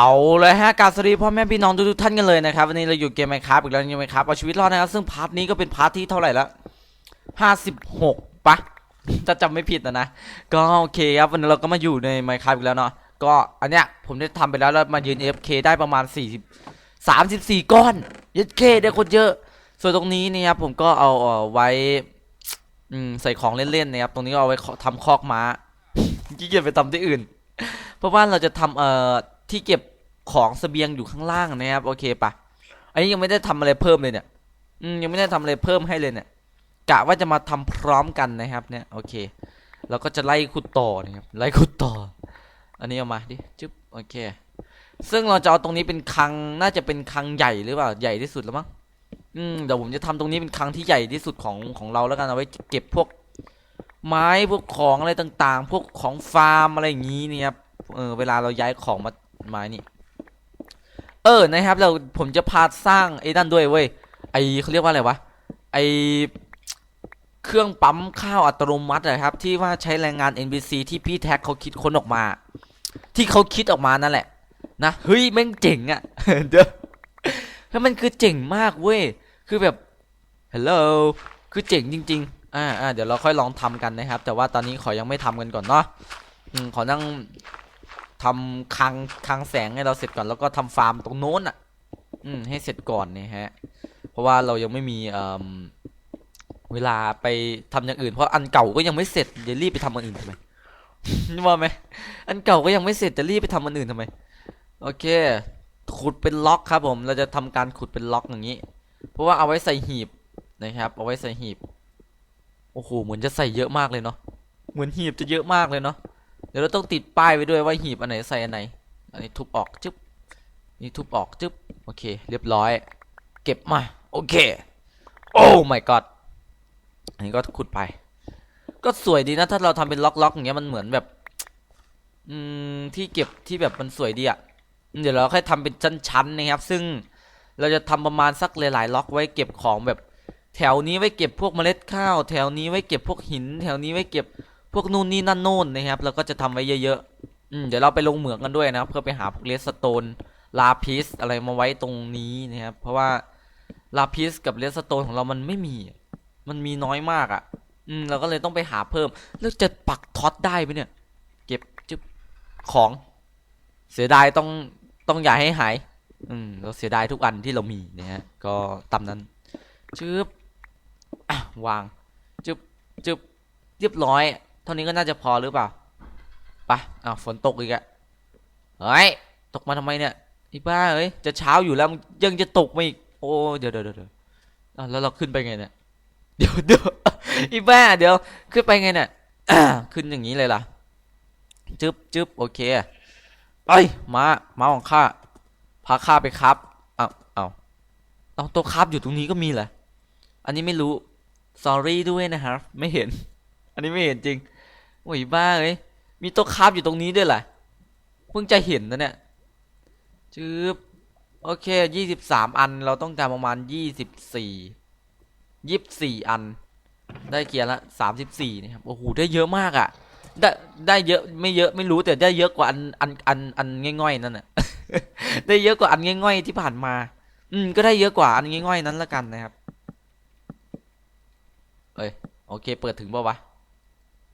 เอาเลยฮะกาสวัสดีพ่อแม่พี่น้องทุกท่านกันเลยนะครับวันนี้เราอยู่เกมไมค์ครับอีกแล้วยังไมค์ครับเอาชีวิตรอดนะครับซึ่งพาร์ทนี้ก็เป็นพาร์ทที่เท่าไหร่ละห้าสิบหกปะถ้าจำไม่ผิดนะนะก็โอเคครับวันนี้เราก็มาอยู่ในไมค์ครับอีกแล้วเนาะก็อันเนี้ยผมได้ทำไปแล้วแล้วมายืน FK ได้ประมาณ40 34ก้อนยัดเคได้คนเยอะ ส่วนตรงนี้เนี่ยครับผมก็เอาเอาไว้ใส่ของเล่นๆนะครับตรงนี้เอาไว้ทำคอกม้าขี้เกียจไปทำที่อื่น เพราะว่าเราจะทำเอ่อที่เก็บ ของเสบียงอยู่ข้างล่างนะครับ โอเคปะอันนี้ยังไม่ได้ทำอะไรเพิ่มเลยเนี่ย อืมยังไม่ได้ทำอะไรเพิ่มให้เลยเนี่ยกะว่าจะมาทำพร้อมกันนะครับ เนี่ยโอเคเราก็จะไล่ขุดต่อนะครับไล่ขุดต่อ อันนี้เอามาดิจึ๊บโอเค ซึ่งเราจะเอาตรงนี้เป็นคลังน่าจะเป็นคลังใหญ่หรือเปล่าใหญ่ที่สุดแล้วมั้งอืมเดี๋ยวผมจะทำตรงนี้เป็นคลังที่ใหญ่ที่สุดของของเราแล้วกันเอาไว้เก็บพวกไม้พวกของอะไรต่างๆ พวกของฟาร์มอะไรอย่างนี้นี่ครับเออเวลาเราย้ายของมาไม้นี่ ออนะครับเราผมจะพาสร้างไอ้นั่นด้วยเว้ยไอเขาเรียกว่าอะไรวะไอเครื่องปั๊มข้าวอัตโนมัตินะครับ ที่ว่าใช้แรงงาน NPC ที่พี่แท็กเขาคิดค้นออกมา ที่เขาคิดออกมานั่นแหละนะเฮ้ยแม่งเจ๋งอะเดี๋ยวถ้ามันคือเจ๋งมากเว้ยคือแบบฮัลโหลคือเจ๋งจริง ๆ อ่าอ่าเดี๋ยวเราค่อยลองทำกันนะครับ แต่ว่าตอนนี้ขอยังไม่ทำกันก่อนเนาะขอนั่ง ทำคังคังแสงให้เราเสร็จก่อนแล้วก็ทำฟาร์มตรงโน้นอะ อืม ให้เสร็จก่อนเนี่ยฮะ เพราะว่าเรายังไม่มีเอ่มเวลาไปทำอย่างอื่น เพราะอันเก่าก็ยังไม่เสร็จจะรีบไปทำอันอื่นทำไมนึกว่าไหมอันเก่าก็ยังไม่เสร็จจะรีบไปทำอันอื่นทำไม โอเค ขุดเป็นล็อกครับ ผม เราจะทำการขุดเป็นล็อกอย่างนี้ เพราะว่าเอาไว้ใส่หีบนะครับ เอาไว้ใส่หีบ โอ้โห เหมือนจะใส่เยอะมากเลยเนาะ เหมือนหีบจะเยอะมากเลยเนาะ เดี๋ยวเราต้องติดป้ายไว้ด้วยว่าหีบอันไหนใส่อันไหน อันนี้ทุบออกจึ๊บนี่ทุบออกจึ๊บโอเค เรียบร้อย เก็บมาโอเค โอ้ my god อันนี้ก็ขุดไป ก็สวยดีนะ ถ้าเราทำเป็นล็อกๆอย่างเงี้ยมันเหมือนแบบ อืมที่เก็บที่แบบมันสวยดีอะเดี๋ยวเราค่อยทำเป็นชั้นๆนะครับ ซึ่งเราจะทำประมาณสักหลายๆล็อกไว้เก็บของแบบ แถวนี้ไว้เก็บพวกเมล็ดข้าว แถวนี้ไว้เก็บพวกหิน แถวนี้ไว้เก็บ วกนู่นนี่นั่นโน่นนะครับแล้วก็จะทำไว้เยอะๆอืมเดี๋ยวเราไปลงเหมืองกันด้วยนะครับ เพื่อไปหาพวกเลสโตนลาพิสอะไรมาไว้ตรงนี้นะครับ เพราะว่าลาพิสกับเลสโตนของเรามันไม่มี มันมีน้อยมากอะ่ะ อืมเราก็เลยต้องไปหาเพิ่ม แล้วจะปักท็อตได้ไหมเนี่ย เก็บจึ๊บของเสียดายต้องต้องอย่าให้หาย อืม เราเสียดายทุกอันที่เรามีนะฮะ ก็ตามนั้นจึ๊บวางจึบจึบเรียบร้อย ท่านี้ก็น่าจะพอหรือเปล่าไปะอ้าวฝนตกอีกอะเฮ้ยตกมาทำไมเนี่ยอ้บ้าเอ้ยจะเช้าอยู่แล้วยังจะตกมาอีกโอ้เดี๋ยวเดี๋ยวเดี๋ยวอ้าแล้วเราขึ้นไปไงเนี่ยเดี๋ยวเดี๋ยวอ้บ้าเดี๋ยวขึ้นไปไงเนี่ยขึ้นอย่างนี้เลยล่ะจึ๊บจึ๊บโอเคไปมามาของข้าพาข้าไปครับอ้าวอ้าเอาตัวครับอยู่ตรงนี้ก็มีเหรออันนี้ไม่รู้ sorry ด้วยนะครับไม่เห็น อันนี้ไม่เห็นจริง โอ้ยบ้าเอ้ยมีโต๊ะคาบอยู่ตรงนี้ด้วยแหละเพิ่งจะเห็นนะเนี่ยจืบโอเคยี่สิบสามอันเราต้องการประมาณยี่สิบสี่ยี่สิบสี่อัน ได้เกียร์ละสามสิบสี่นะครับโอ้โหได้เยอะมากอะ่ะ ได้ได้เยอะไม่เยอะไม่รู้แต่ได้เยอะกว่าอันอันอันอันง่อยๆนั่นน่ะได้เยอะกว่าอันง่อยๆที่ผ่านมา อืมก็ได้เยอะกว่าอันง่อยๆนั้นละกันนะครับเอ้ยโอเค เปิดถึงป่าวะ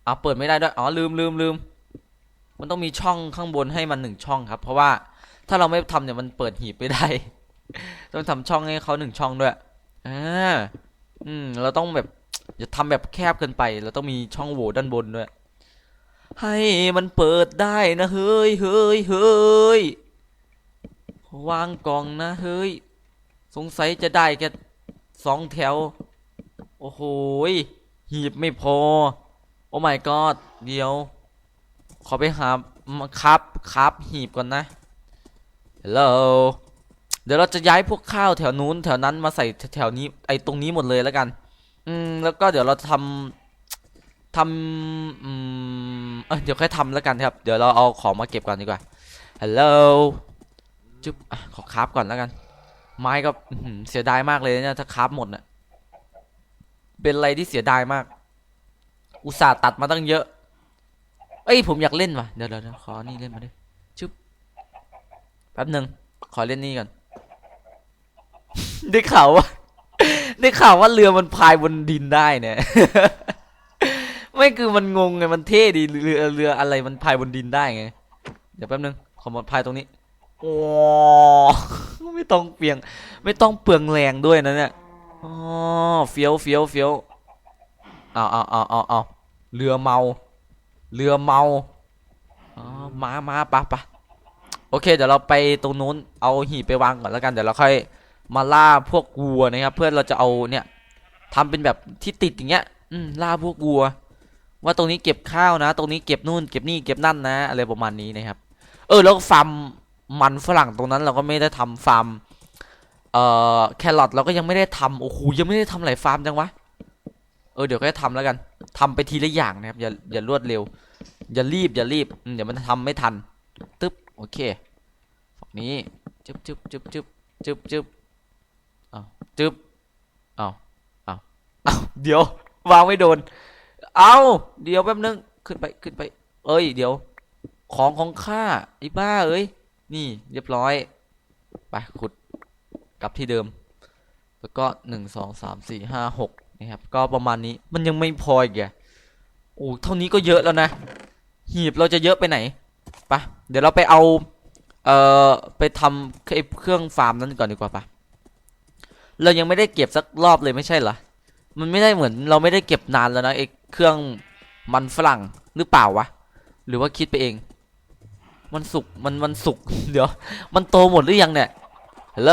เอาเปิดไม่ได้ด้วย อ๋อ ลืมลืมลืม มันต้องมีช่องข้างบนให้มันหนึ่งช่องครับ เพราะว่าถ้าเราไม่ทำเนี่ยมันเปิดหีบไม่ได้ ต้องทำช่องให้เขาหนึ่งช่องด้วยอ่าอืม เราต้องแบบอย่าทำแบบแคบเกินไป เราต้องมีช่องโหว่ด้านบนด้วย ให้มันเปิดได้นะเฮ้ยเฮ้ยเฮ้ยวางกล่องนะเฮ้ย สงสัยจะได้แค่สองแถว โอ้โหหีบไม่พอ อ้ my god เดี๋ยว ขอไปหาครับครับหีบก่อนนะฮัลโหลเดี๋ยวเราจะย้ายพวกข้าวแถวนู้นแถวนั้นมาใส่แถวนี้ไอตรงนี้หมดเลยแล้วกัน อืมแล้วก็เดี๋ยวเราทำทำอืมเออเดี๋ยวค่อยทำแล้วกันครับ เดี๋ยวเราเอาของมาเก็บก่อนดีกว่าฮัลโหลจุ๊บขอคราฟก่อนแล้วกัน ไม้ก็เสียดายมากเลยเนี่ยถ้าคราฟหมดน่ะเป็นอะไรที่เสียดายมาก อุตส่าห์ตัดมาตั้งเยอะ เอ้ยผมอยากเล่นว่ะ เดี๋ยวเดี๋ยวขอนี่เล่นมาด้วยชึบแป๊บหนึ่งขอเล่นนี่ก่อน ได้ข่าวว่า ได้ข่าวว่าเรือมันพายบนดินได้เนี่ย ไม่คือมันงงไง มันเท่ดีเรือเรืออะไรมันพายบนดินได้ไง เดี๋ยวแป๊บนึงขอมาพายตรงนี้โอ้ไม่ต้องเปลียง ไม่ต้องเปลืองแรงด้วยนะเนี่ยอ๋อเฟี้ยวเฟี้ยวเฟี้ยวเอาเอาเอาเอาเอา เรือเมา เรือเมาอ๋อมามาปะปะโอเค เดี๋ยวเราไปตรงนู้น เอาหีบไปวางก่อนแล้วกัน เดี๋ยวเราค่อยมาล่าพวกวัวนะครับ เพื่อเราจะเอาเนี่ยทำเป็นแบบที่ติดอย่างเงี้ย อืมล่าพวกวัว ว่าตรงนี้เก็บข้าวนะ ตรงนี้เก็บนู่น เก็บนี่ เก็บนั่นนะ อะไรประมาณนี้นะครับ เออ แล้วฟาร์มมันฝรั่งตรงนั้นเราก็ไม่ได้ทำฟาร์ม เอ่อ แครอทเราก็ยังไม่ได้ทำโอ้โห ยังไม่ได้ทำหลายฟาร์มจังวะ เออเดี๋ยวก็จะทำแล้วกันทำไปทีละอย่างนะครับอย่าอย่ารวดเร็ว อย่ารีบอย่ารีบอืมเดี๋ยวมันทำไม่ทันตึ๊บโอเคฝั่งนี้จึ๊บจึ๊บจึ๊บจึ๊บจึ๊บจึ๊บอ้าวจึ๊บอ้าวอ้าวอ้าวเดี๋ยววางไม่โดน เอาเดี๋ยวแป๊บนึงขึ้นไปขึ้นไป เอ้ย เดี๋ยว ของของข้าไอ้บ้าเอ้ย นี่เรียบร้อย ไปขุดกลับที่เดิม แล้วก็หนึ่งสองสามสี่ห้าหก นะครับ ก็ประมาณนี้มันยังไม่พออีกอะโอ้เท่านี้ก็เยอะแล้วนะ หีบเราจะเยอะไปไหนปะเดี๋ยวเราไปเอา เอ่อ ไปทำไอ้เครื่องฟาร์มนั้นก่อนดีกว่าปะเรายังไม่ได้เก็บสักรอบเลยไม่ใช่เหรอ มันไม่ได้เหมือนเราไม่ได้เก็บนานแล้วนะไอ้เครื่องมันฝรั่งหรือเปล่าวะ หรือว่าคิดไปเอง มันสุกมันมันสุก เดี๋ยว มันโตหมดหรือยังเนี่ยฮัลโหล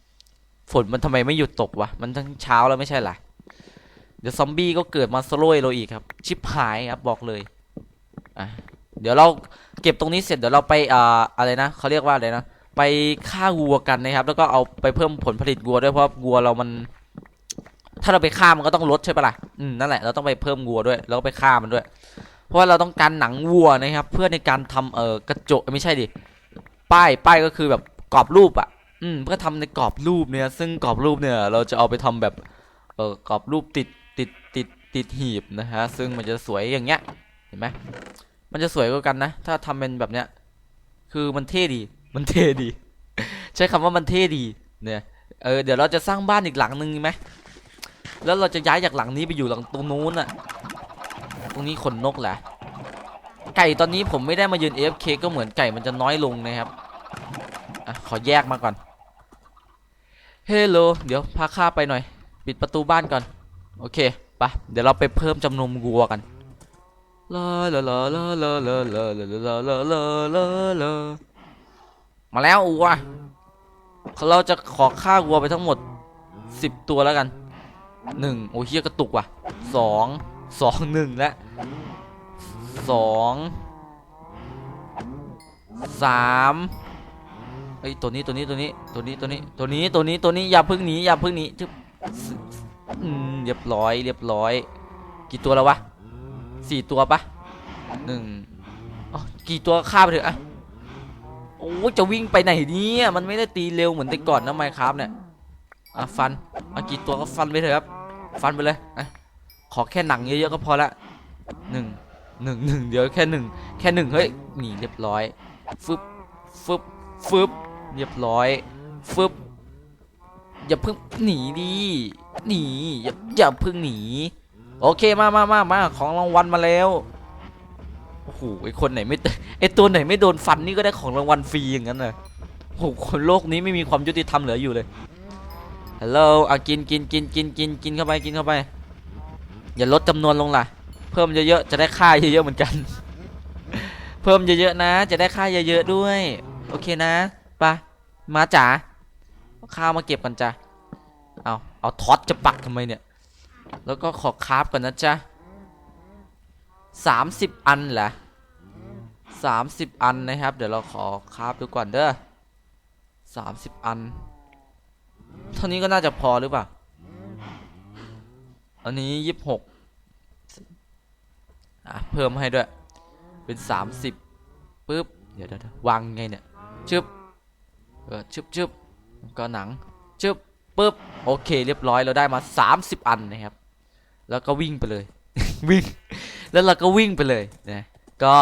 ฝนมันทำไมไม่หยุดตกวะ มันทั้งเช้าแล้วไม่ใช่หรอ เดี๋ยวซอมบี้ก็เกิดมาสโลยเราอีกครับ ชิบหายครับบอกเลยอะเดี๋ยวเราเก็บตรงนี้เสร็จเดี๋ยวเราไปอ่าอะไรนะเขาเรียกว่าอะไรนะ ไปฆ่าวัวกันนะครับ แล้วก็เอาไปเพิ่มผลผลิตวัวด้วยเพราะวัวเรามัน ถ้าเราไปฆ่ามันก็ต้องลดใช่ปะล่ะ อืมนั่นแหละเราต้องไปเพิ่มวัวด้วย แล้วก็ไปฆ่ามันด้วย เพราะว่าเราต้องการหนังวัวนะครับ เพื่อในการทำเอ่อกระจกไม่ใช่ดิ ป้ายป้ายก็คือแบบกรอบรูปอะ อืมเพื่อทำในกรอบรูปเนี่ย ซึ่งกรอบรูปเนี่ย เราจะเอาไปทำแบบเอ่อกรอบรูปติดติดติดติดหีบนะฮะ ซึ่งมันจะสวยอย่างเงี้ย เห็นไหมมันจะสวยกว่ากันนะ ถ้าทำเป็นแบบเนี้ย คือมันเท่ดี มันเท่ดี ใช้คำว่ามันเท่ดี เนี่ย เออ เดี๋ยวเราจะสร้างบ้านอีกหลังหนึ่งไหมแล้วเราจะย้ายจากหลังนี้ไปอยู่หลังตรงนู้นอะตรงนี้ขนนกแหละ ไก่ตอนนี้ผมไม่ได้มายืน AFK ก็เหมือนไก่มันจะน้อยลงนะครับ อะ ขอแยกมาก่อน เฮลโลเดี๋ยวพาข้าไปหน่อย ปิดประตูบ้านก่อน โอเคไปะเดี๋ยวเราไปเพิ่มจำนวนวัวกันลาลาลาลาลาลาลาลาลาลาลาลาลามาแล้ววัวเราจะขอฆ่าวัวไปทั้งหมดสิบตัวแล้วกันหนึ่งโอ้เฮียกระตุกว่ะสองสองหนึ่งและสองสาม ไอยตัวนี้ตัวนี้ตัวนี้ตัวนี้ตัวนี้ตัวนี้ตัวนี้ตัวนี้อย่าเพึ่งหนีอย่าเพึ่งหนีจึ๊บอืมเรียบร้อย เรียบร้อย กี่ตัวแล้ววะสี่ตัวปะหนึ่งอ๋อกี่ตัวฆ่าไปเถอะอะโอ้จะวิ่งไปไหนเนี่ยมันไม่ได้ตีเร็วเหมือนแต่ก่อนนะไมครับเนี่ยอะฟันอะกี่ตัวก็ฟันไปเถอะครับ ฟันไปเลยอะขอแค่หนังเยอะๆก็พอละหนึ่งหนึ่งหนึ่งเดี๋ยวแค่หนึ่งแค่หนึ่งเฮ้ยหนีเรียบร้อยฟึบฟึบฟึบ เรียบร้อยฟึบอย่าเพิ่งหนีดิหนีอย่าอย่าเพิ่งหนี โอเคมามามามาของรางวัลมาแล้วโอ้โหไอคนไหนไม่ไอตัวไหนไม่โดนฟันนี่ก็ได้ของรางวัลฟรีอย่างนั้นเลยโอ้โหคนโลกนี้ไม่มีความยุติธรรมเหลืออยู่เลยฮัลโหลอะกินกินกินกินกินกินเข้าไปกินเข้าไป อย่าลดจำนวนลงล่ะ เพิ่มเยอะๆจะได้ค่าเยอะๆเหมือนกัน เพิ่มเยอะๆนะ จะได้ค่าเยอะๆด้วย โอเคนะ ปะมาจ๋าข้าวมาเก็บกันจ้ะเอาเอาท็อตจะปักทำไมเนี่ย แล้วก็ขอคราฟกันนะจ๊ะสามสิบอันเหรอสามสิบอันนะครับ เดี๋ยวเราขอคราฟดูก่อนเด้อสามสิบอัน เท่านี้ก็น่าจะพอหรือเปล่า อันนี้ยี่สิบหกอะเพิ่มให้ด้วย เป็นสามสิบปึ๊บ เดี๋ยวเดี๋ยววางไงเนี่ยชึบ เออชึบชึบก็หนังชึบปึ๊บโอเค เรียบร้อยเราได้มา 30 อันนะครับ แล้วก็วิ่งไปเลย วิ่ง แล้วเราก็วิ่งไปเลยนะก็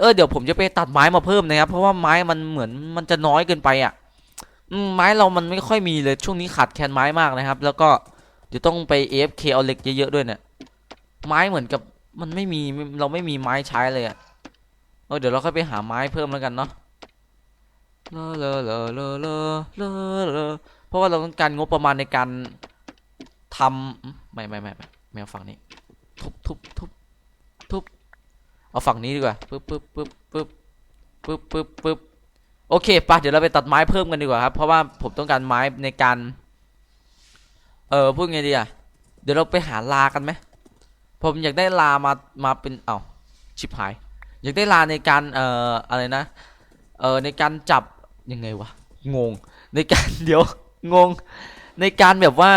เออเดี๋ยวผมจะไปตัดไม้มาเพิ่มนะครับ เพราะว่าไม้มันเหมือนมันจะน้อยเกินไปอะไม้เรามันไม่ค่อยมีเลยช่วงนี้ขาดแคลนไม้มากนะครับ แล้วก็เดี๋ยวต้องไป AFK เอาเหล็กเยอะๆด้วยเนี่ยไม้เหมือนกับมันไม่มีเราไม่มีไม้ใช้เลยอะเออเดี๋ยวเราค่อยไปหาไม้เพิ่มแล้วกันเนาะ ลอเลลลลลเลอเพราะว่าเราต้องการงบประมาณในการทำไม่ไม่ไม่ไม่ไม่เอาฝั่งนี้ ทุบทุบทุบทุบเอาฝั่งนี้ดีกว่าปึ๊บปึ๊บปึ๊บปึ๊บปึ๊บปึ๊บปึ๊บโอเคปะเดี๋ยวเราไปตัดไม้เพิ่มกันดีกว่าครับ เพราะว่าผมต้องการไม้ในการ เออพูดไงดีอะเดี๋ยวเราไปหาลากันไหมผมอยากได้ลามามาเป็นเอ้าชิบหาย อยากได้ลาในการเอ่ออะไรนะเอ่อในการจับ ยังไงวะ งง ในการเดี๋ยว งง ในการแบบว่า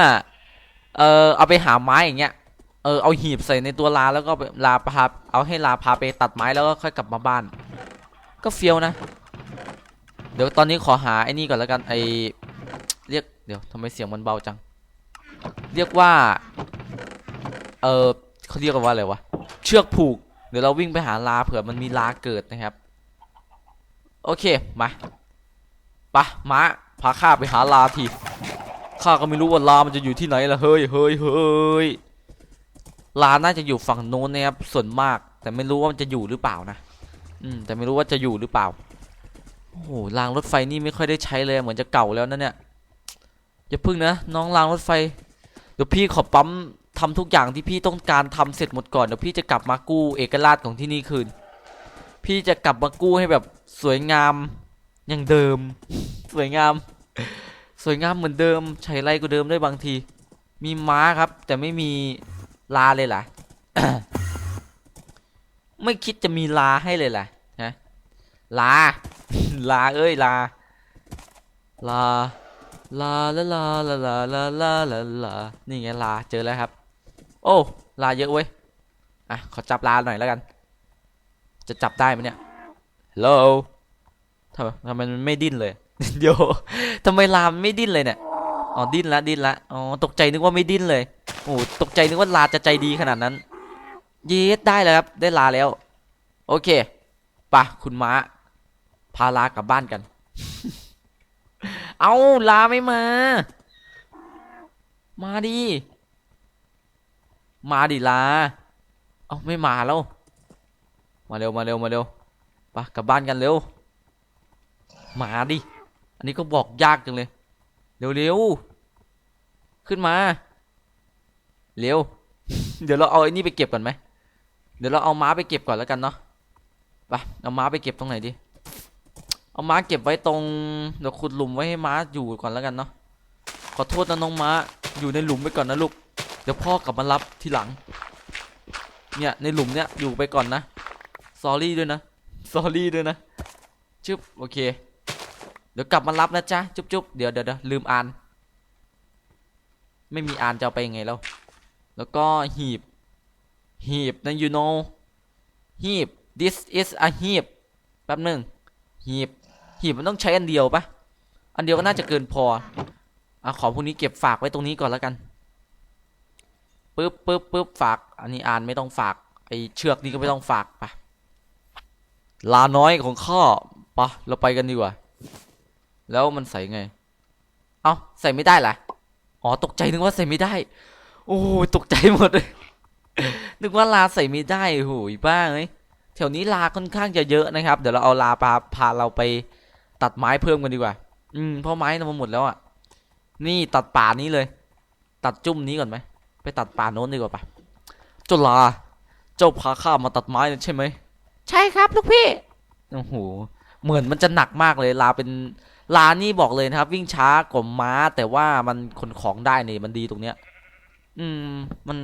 เออเอาไปหาไม้อย่างเงี้ย เออเอาหีบใส่ในตัวลาแล้วก็ลาพาเอาให้ลาพาไปตัดไม้แล้วก็ค่อยกลับมาบ้าน ก็เฟี้ยวนะ เดี๋ยวตอนนี้ขอหาไอ้นี่ก่อนแล้วกันไอเรียกเดี๋ยวทำไมเสียงมันเบาจัง เรียกว่า เออเขาเรียกกันว่าอะไรวะ เชือกผูก เดี๋ยวเราวิ่งไปหาลาเผื่อมันมีลาเกิดนะครับ โอเค มา ปะม้าพาข้าไปหาลาทีข้าก็ไม่รู้ว่าลามันจะอยู่ที่ไหนละเฮ้ยเฮ้ยเฮ้ยลาน่าจะอยู่ฝั่งโน้นนะครับส่วนมาก แต่ไม่รู้ว่ามันจะอยู่หรือเปล่านะอืมแต่ไม่รู้ว่าจะอยู่หรือเปล่าโอ้โหรางรถไฟนี่ไม่ค่อยได้ใช้เลยเหมือนจะเก่าแล้วนะเนี่ยอย่าพึ่งนะน้องรางรถไฟเดี๋ยวพี่ขอปั๊มทำทุกอย่างที่พี่ต้องการทำเสร็จหมดก่อนเดี๋ยวพี่จะกลับมากู้เอกราชของที่นี่คืน พี่จะกลับมากู้ให้แบบสวยงาม อย่างเดิม สวยงาม สวยงามเหมือนเดิม ใช้ไรก็เดิมได้บางที มีม้าครับ แต่ไม่มีลาเลยล่ะ ไม่คิดจะมีลาให้เลยล่ะนะลา ลาเอ้ยลา ลา ลาลาลาลาลาลาลาลาลานี่ไงลาเจอแล้วครับ โอ้ลาเยอะเว้ย อะ ขอจับลาหน่อยแล้วกัน จะจับได้ไหมเนี่ยฮัลโหล ทำไมทำไมมันไม่ดิ้นเลย เดี๋ยวทำไมลามไม่ดิ้นเลยเนี่ยอ๋อดิ้นละดิ้นละอ๋อตกใจนึกว่าไม่ดิ้นเลยโอ้ตกใจนึกว่าลาจะใจดีขนาดนั้นเยสได้แล้วครับ ได้ลาแล้ว โอเคปะคุณม้า พาลากลับบ้านกัน เอาลาไม่มา มาดิ มาดิลา เอาไม่มาแล้ว มาเร็วมาเร็วมาเร็วไปกลับบ้านกันเร็ว มาดิ อันนี้ก็บอกยากจังเลย เร็วเร็วขึ้นมา เร็ว เดี๋ยวเราเอาไอ้นี่ไปเก็บก่อนไหม เดี๋ยวเราเอาม้าไปเก็บก่อนแล้วกันเนาะ ไป เอาม้าไปเก็บตรงไหนดี เอาม้าเก็บไว้ตรง เดี๋ยวขุดหลุมไว้ให้ม้าอยู่ก่อนแล้วกันเนาะ ขอโทษนะน้องม้า อยู่ในหลุมไปก่อนนะลูก เดี๋ยวพ่อกลับมารับทีหลัง เนี่ยในหลุมเนี่ยอยู่ไปก่อนนะสอรี่ด้วยนะสอรี่ด้วยนะ ชึบโอเค ดี๋ยวกลับมารับนะจ๊ะจุ๊บจุ๊บเดี๋ยวเดี๋ยวลืมอ่าน ไม่มีอ่านจะเอาไปยังไงแล้ว แล้วก็หีบ หีบนะ you know หีบ this is a หีบแป๊บหนึ่งหีบ หีบมันต้องใช้อันเดียวปะอันเดียวก็น่าจะเกินพออะของพวกนี้เก็บฝากไว้ตรงนี้ก่อนแล้วกันปึ๊บปึ๊บปึ๊บฝาก อันนี้อ่านไม่ต้องฝากไอเชือกนี้ก็ไม่ต้องฝากปะลาน้อยของข้าปะเราไปกันดีกว่า แล้วมันใส่ไง เอ้าใส่ไม่ได้เหรออ๋อตกใจนึกว่าใส่ไม่ได้ โอ้ยตกใจหมดเลยนึกว่าลาใส่ไม่ได้โหยบ้าเลยแถวนี้ลาค่อนข้างจะเยอะนะครับ เดี๋ยวเราเอาลาพาพาเราไปตัดไม้เพิ่มกันดีกว่า อืมเพราะไม้เราหมดแล้วอะ นี่ตัดป่านี้เลย ตัดจุ่มนี้ก่อนไหมไปตัดป่าโน้นดีกว่าปะเจ้าลาเจ้าพาข้ามาตัดไม้เนี่ยใช่ไหมใช่ครับลูกพี่โอ้โหเหมือนมันจะหนักมากเลยลาเป็น ลานี่บอกเลยนะครับ วิ่งช้ากว่าม้า แต่ว่ามันขนของได้นี่มันดีตรงเนี้ย อืม มัน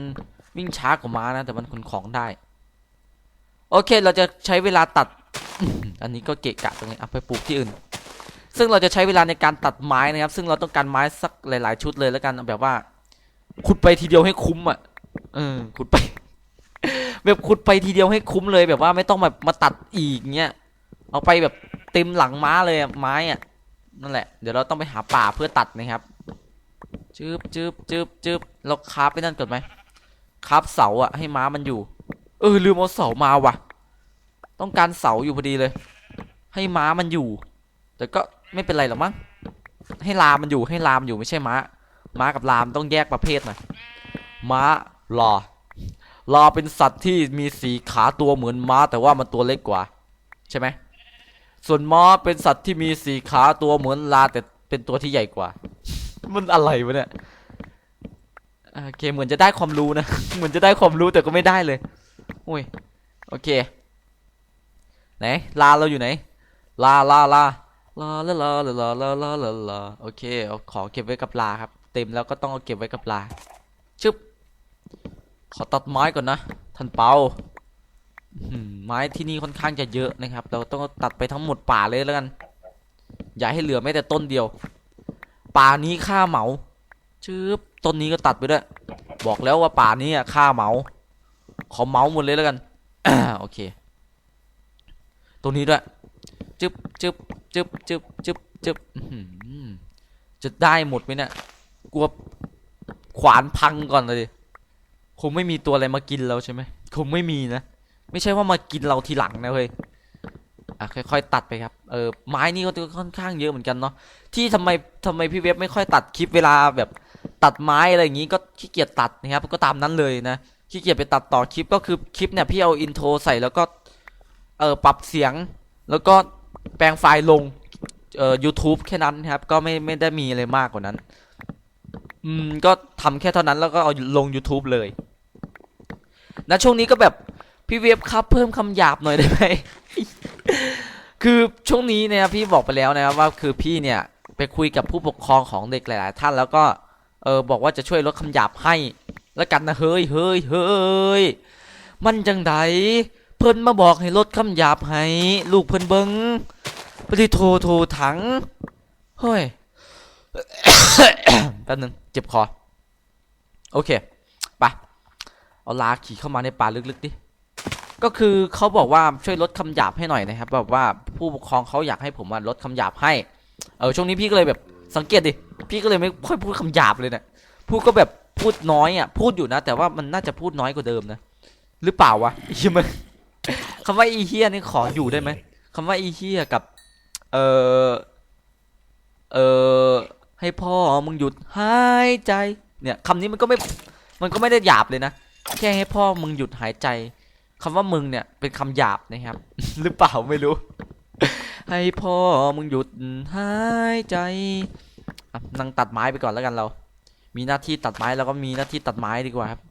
วิ่งช้ากว่าม้านะ แต่มันขนของได้ โอเค เราจะใช้เวลาตัด อันนี้ก็เกะกะตรงนี้เอาไปปลูกที่อื่น ซึ่งเราจะใช้เวลาในการตัดไม้นะครับ ซึ่งเราต้องการไม้สักหลาย ๆ ชุดเลยแล้วกันเอาแบบว่า ขุดไปทีเดียวให้คุ้มอะเออขุดไป แบบขุดไปทีเดียวให้คุ้มเลยแบบว่าไม่ต้องแบบมาตัดอีกเงี้ยเอาไปแบบเต็มหลังม้าเลยไม้อะ นั่นแหละ เดี๋ยวเราต้องไปหาป่าเพื่อตัดนะครับจึบจึบจึบจึบเราคาบไปนั่นก่อนไหมคาบเสาอะให้ม้ามันอยู่ เออลืมเอาเสามาว่ะ ต้องการเสาอยู่พอดีเลย ให้ม้ามันอยู่ แต่ก็ไม่เป็นไรหรอกมั้ง ให้ลามมันอยู่ให้ลามอยู่ไม่ใช่ม้า ม้ากับลามต้องแยกประเภทหน่อย ม้าลาลาเป็นสัตว์ที่มีสีขาตัวเหมือนม้า แต่ว่ามันตัวเล็กกว่า ใช่ไหม ส่วนม้าเป็นสัตว์ที่มีสีขาตัวเหมือนลาแต่เป็นตัวที่ใหญ่กว่า มันอะไรวะเนี่ยโอเคเหมือนจะได้ความรู้นะ เหมือนจะได้ความรู้แต่ก็ไม่ได้เลยอุ้ยโอเค ไหนลาเราอยู่ไหน ลาลาลาลาลาลาลาลาลาลาลาลาโอเคเอาของเก็บไว้กับลาครับ เต็มแล้วก็ต้องเอาเก็บไว้กับลาชึบขอตัดไม้ก่อนนะท่านเปา ไม้ที่นี่ค่อนข้างจะเยอะนะครับ เราต้องตัดไปทั้งหมดป่าเลยแล้วกัน อย่าให้เหลือแม้แต่ต้นเดียว ป่านี้ค่าเหมาชึบต้นนี้ก็ตัดไปด้วย บอกแล้วว่าป่านี้อะค่าเหมา ขอเหมาหมดเลยแล้วกันโอเค ตรงนี้ด้วยจึ๊บจึ๊บจึ๊บจึ๊บจึ๊บจึ๊บจะได้หมดไหมเนี่ยกลัวขวานพังก่อนเลยคงไม่มีตัวอะไรมากินเราใช่ไหมคงไม่มีนะ ไม่ใช่ว่ามากินเราทีหลังนะเว้ยอะค่อยๆตัดไปครับเออไม้นี่ก็ค่อนข้างเยอะเหมือนกันเนาะที่ทำไมทำไมพี่เว็บไม่ค่อยตัดคลิปเวลาแบบตัดไม้อะไรอย่างงี้ก็ขี้เกียจตัดนะครับก็ตามนั้นเลยนะขี้เกียจไปตัดต่อคลิปก็คือคลิปเนี่ยพี่เอาอินโทรใส่แล้วก็เออปรับเสียง แล้วก็แปลงไฟล์ลงเอ่อ YouTube แค่นั้นครับ ก็ไม่ไม่ได้มีอะไรมากกว่านั้น อืม ก็ทำแค่เท่านั้นแล้วก็เอาลง YouTube เลยนะช่วงนี้ก็แบบ พี่เวฟครับเพิ่มคำหยาบหน่อยได้ไหม คือช่วงนี้นะครับพี่บอกไปแล้วนะครับว่าคือพี่เนี่ยไปคุยกับผู้ปกครองของเด็กหลาย ๆ ท่านแล้วก็เออบอกว่าจะช่วยลดคำหยาบให้แล้วกันนะเฮ้ยเฮ้ยเฮ้ยมันจังไดเพิ่นมาบอกให้ลดคำหยาบให้ลูกเพิ่นเบิงปฏิโทโทถังเฮ้ยแป๊บนึงเจ็บคอ โอเค ไป เอาลาขี่เข้ามาในป่าลึก ๆ ดิ ก็คือเขาบอกว่าช่วยลดคำหยาบให้หน่อยนะครับแบบว่าผู้ปกครองเขาอยากให้ผมมาลดคำหยาบให้ เออช่วงนี้พี่ก็เลยแบบสังเกตดิพี่ก็เลยไม่ค่อยพูดคำหยาบเลยเนี่ยพูดก็แบบพูดน้อยอะพูดอยู่นะ แต่ว่ามันน่าจะพูดน้อยกว่าเดิมนะหรือเปล่าวะอ้เหี้ยมันคำว่าอีเฮียนี่ขออยู่ได้ไหมคำว่าอีเฮียกับ เออเออให้พ่อมึงหยุดหายใจเนี่ยคำนี้มันก็ไม่มันก็ไม่ได้หยาบเลยนะแค่ให้พ่อมึงหยุดหายใจ คำว่ามึงเนี่ยเป็นคำหยาบนะครับ หรือเปล่าไม่รู้ ให้พ่อมึงหยุดหายใจนั่งตัดไม้ไปก่อนแล้วกันเรา มีหน้าที่ตัดไม้แล้วก็มีหน้าที่ตัดไม้ดีกว่าครับ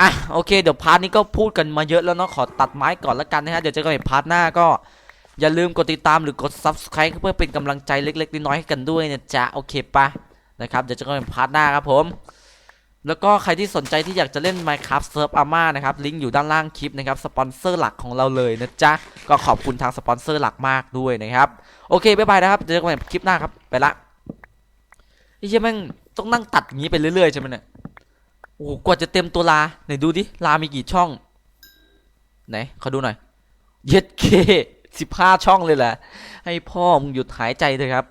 อะโอเคเดี๋ยวพาร์ทนี้ก็พูดกันมาเยอะแล้วเนาะขอตัดไม้ก่อนแล้วกันนะฮะเดี๋ยวเจอกันในพาร์ทหน้าก็อย่าลืมกดติดตามหรือกด subscribe เพื่อเป็นกำลังใจเล็กๆน้อยๆให้กันด้วยนะจ๊ะโอเคปะนะครับเดี๋ยวเจอกันในพาร์ทหน้าครับผม แล้วก็ใครที่สนใจที่อยากจะเล่น Minecraft Surf Arma นะครับ ลิงก์อยู่ด้านล่างคลิปนะครับ สปอนเซอร์หลักของเราเลยนะจ๊ะ ก็ขอบคุณทางสปอนเซอร์หลักมากด้วยนะครับ โอเค บ๊ายบายนะครับ เจอกันในคลิปหน้าครับ ไปละไอ้เหี้ยแม่งต้องนั่งตัดอย่างนี้ไปเรื่อยๆใช่ไหมเนี่ย โอ้โหกว่าจะเต็มตัวลา ไหนดูดิ ลามีกี่ช่อง ไหนขอดูหน่อย เย็ดเคสิบห้าช่องเลยแหละ ให้พ่อมึงหยุดหายใจเถอะครับ